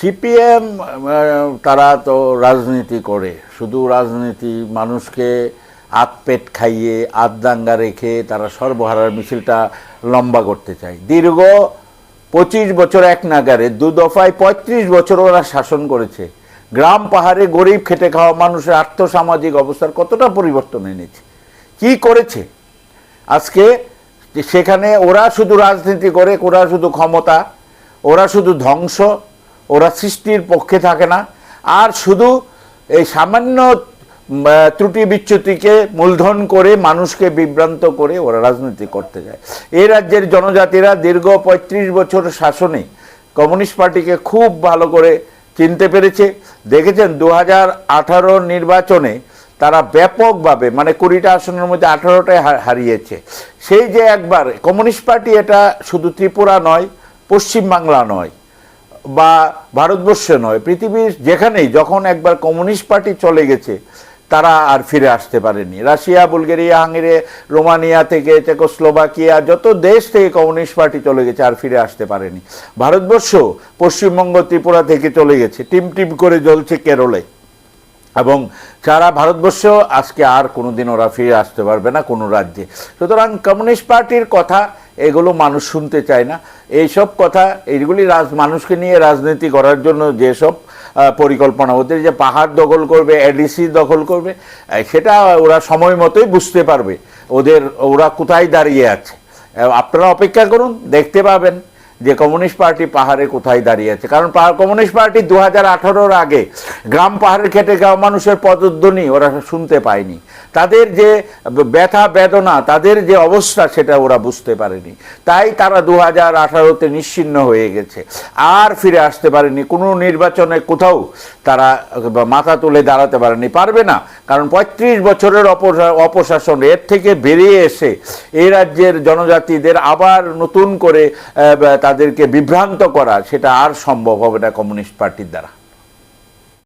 CPM তারা তো রাজনীতি করে। শুধু রাজনীতি, মানুষকে আত পেট খাইয়ে, আত দাঙ্গা রেখে তারা সর্বহারার মিছিলটা লম্বা করতে চায়। দীর্ঘ পঁচিশ বছর এক নাগারে, দু দফায় পঁয়ত্রিশ বছর ওরা শাসন করেছে। গ্রাম পাহাড়ে গরিব খেটে খাওয়া মানুষের আর্থসামাজিক অবস্থার কতটা পরিবর্তন এনেছে? কি করেছে? আজকে সেখানে ওরা শুধু রাজনীতি করে, ওরা শুধু ক্ষমতা, ওরা শুধু ধ্বংস ওরা সৃষ্টির পক্ষে থাকে না। আর শুধু এই সামান্য ত্রুটি বিচ্যুতিকে মূলধন করে মানুষকে বিভ্রান্ত করে ওরা রাজনীতি করতে যায়। এই রাজ্যের জনজাতিরা দীর্ঘ পঁয়ত্রিশ বছর শাসনে কমিউনিস্ট পার্টিকে খুব ভালো করে চিনতে পেরেছে। দেখেছেন দু হাজার আঠারো নির্বাচনে তারা ব্যাপকভাবে মানে কুড়িটা আসনের মধ্যে আঠারোটায় হারিয়েছে। সেই যে একবার, কমিউনিস্ট পার্টি এটা শুধু ত্রিপুরা নয়, পশ্চিমবাংলা নয়। বা ভারতবর্ষে নয়, পৃথিবীর যেখানেই যখন একবার কমিউনিস্ট পার্টি চলে গেছে, তারা আর ফিরে আসতে পারেনি। রাশিয়া, বুলগেরিয়া, হাঙ্গেরি, রোমানিয়া থেকে, চেকোস্লোভাকিয়া, যত দেশ থেকে কমিউনিস্ট পার্টি চলে গেছে আর ফিরে আসতে পারেনি। ভারতবর্ষ পশ্চিমবঙ্গ, ত্রিপুরা থেকে চলে গেছে। টিম টিম করে জ্বলছে কেরলে। এবং সারা ভারতবর্ষ আজকে আর কোনোদিন ওরা ফিরে আসতে পারবে না কোনো রাজ্যে। সুতরাং কমিউনিস্ট পার্টির কথা, এগুলো মানুষ শুনতে চায় না। এইসব কথা, এইগুলি রাজ, মানুষকে নিয়ে রাজনীতি করার জন্য যেসব পরিকল্পনা, ওদের যে পাহাড় দখল করবে, এডিসি দখল করবে সেটা ওরা সময় মতোই বুঝতে পারবে। ওদের, ওরা কোথায় দাঁড়িয়ে আছে। আপনারা অপেক্ষা করুন, দেখতে পাবেন। যে কমিউনিস্ট পার্টি পাহাড়ে কোথায় দাঁড়িয়ে আছে। কারণ কমিউনিস্ট পার্টি দু হাজার আগে গ্রাম পাহাড়ের ক্ষেত্রে গ্রাম মানুষের পদধ্বনি ওরা শুনতে পায়নি। তাদের যে ব্যথা, বেদনা, তাদের যে অবস্থা সেটা ওরা বুঝতে পারেনি। তাই তারা দু হাজার আঠারোতে নিশ্চিন্ন হয়ে গেছে। আর ফিরে আসতে পারেনি। কোনো নির্বাচনে কোথাও তারা মাথা তুলে দাঁড়াতে পারেনি। পারবে না। কারণ পঁয়ত্রিশ বছরের অপশা- অপশাসন এর থেকে বেরিয়ে এসে এই রাজ্যের জনজাতিদের আবার নতুন করে তাদেরকে বিভ্রান্ত করা, সেটা আর সম্ভব হবে না কমিউনিস্ট পার্টির দ্বারা।